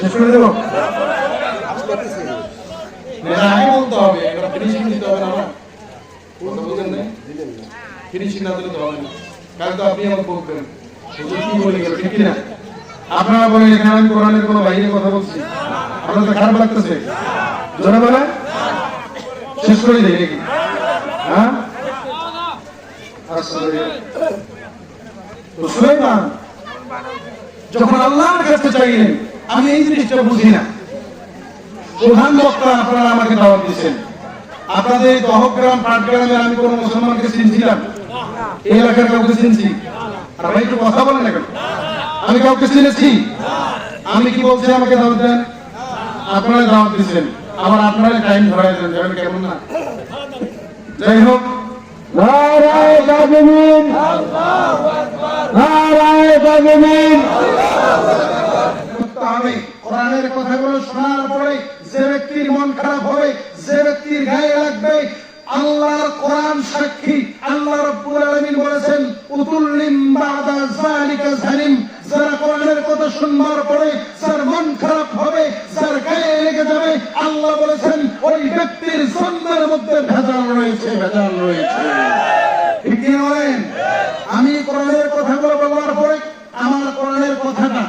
শেষ করে দেবো? দিতে হবে না কথা তো হবে না। তো আপনি আমার বলবেন। হুজুর কি বলে গেল, ঠিক না আপনারা বলেন, এখানে আমি কোরআনের কোনো কথা বলছি। আপনাদের খারাপ লাগতেছে। জোরে বলে শেষ করে দিই নাকি? হ্যাঁ? তো সুলাইমান, যখন আল্লাহর কাছে চাইলেন আমি এই জিনিসটা বুঝি না। প্রধান বক্তা আপনারা আমাকে দাওয়াত দিচ্ছেন আপনাদের এই দহগ্রাম পাটগ্রামে আমি কোনো মুসলমানকে চিনছিলাম এই এলাকার কাউকে চিনছি। আর ভাই একটু কথা বলেন না কেন? আমি কাউকে চিনেছি? আমি কি বলছি আমাকে দাওয়াত দেন? আপনারা দাওয়াত দিচ্ছেন আবার আপনারা টাইম ধরাই দেন যাবেন কেমন না? যাই হোক। নারায় তাকবীর নারায় তাকবীর করতে হবে কোরআনের কথাগুলো শোনার পরে যে ব্যক্তির মন খারাপ হবে যে ব্যক্তির গায়ে লাগবে আল্লাহর কোরআন সাক্ষী, আল্লাহ রাব্বুল আলামিন বলেছেন উতুল্লিম বাদা যালিকা যারা কোরআনের কথা শুনবার পরে যার মন খারাপ হবে গায়ে লেগে যাবে, আল্লাহ বলেছেন, ওই ব্যক্তির জন্মের মধ্যে ভেজাল রয়েছে ভেজাল রয়েছে। ঠিক বলেন? আমি কোরআনের কথাগুলো বলার পরে আমার কোরআনের কথাটা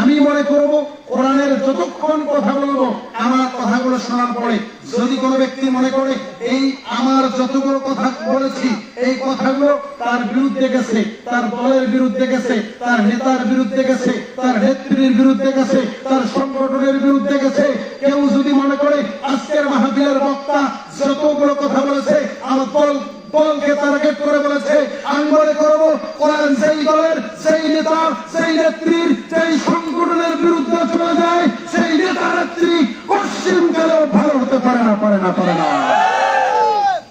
আমি মনে করব, কোরআনের যতক্ষণ কথা বলব কথাগুলো শোনার পরে যদি কোনো ব্যক্তি মনে করে, এই আমার যতগুলো কথা বলেছি, এই কথাগুলো তার বিরুদ্ধে গেছে, তার দলের বিরুদ্ধে গেছে, তার নেতার বিরুদ্ধে গেছে, তার নেত্রীর বিরুদ্ধে গেছে, তার সংগঠনের বিরুদ্ধে গেছে, কেউ যদি মনে করে, আজকের মাহাবিলের বক্তা যতগুলো কথা পশ্চিম কালেও ভালো হতে পারে না পারে না পারে না।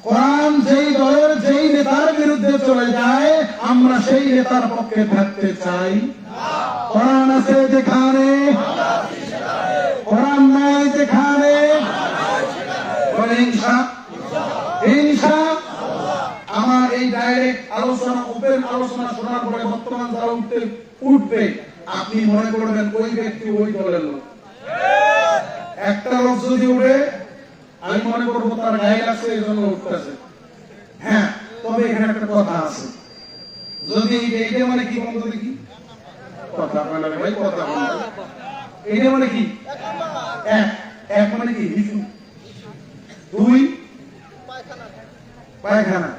কোরআন যেই দলের যেই নেতার বিরুদ্ধে চলে যায়, আমরা সেই নেতার পক্ষে থাকতে চাই। কোরআন আছে যেখানে, কোরআন নাই যেখানে। হিংসা হিংসা আমার এই ডাইরেক্ট আলোচনা ওপেন আলোচনা শোনার পরে বর্তমান যারা উঠতে উঠবে। আপনি মনে করবেন ওই ব্যক্তি ওই দলের লোক। একটা যদি উঠে আমি মনে করব তার গায়ে লাগছে এই জন্য উঠতেছে। হ্যাঁ তবে এখানে একটা কথা আছে। যদি এটা মানে কি বলতো দেখি? কথা বলা ভাই, কথা এইটা মানে কি? এক এক মানে কি? দুই পায়খানা।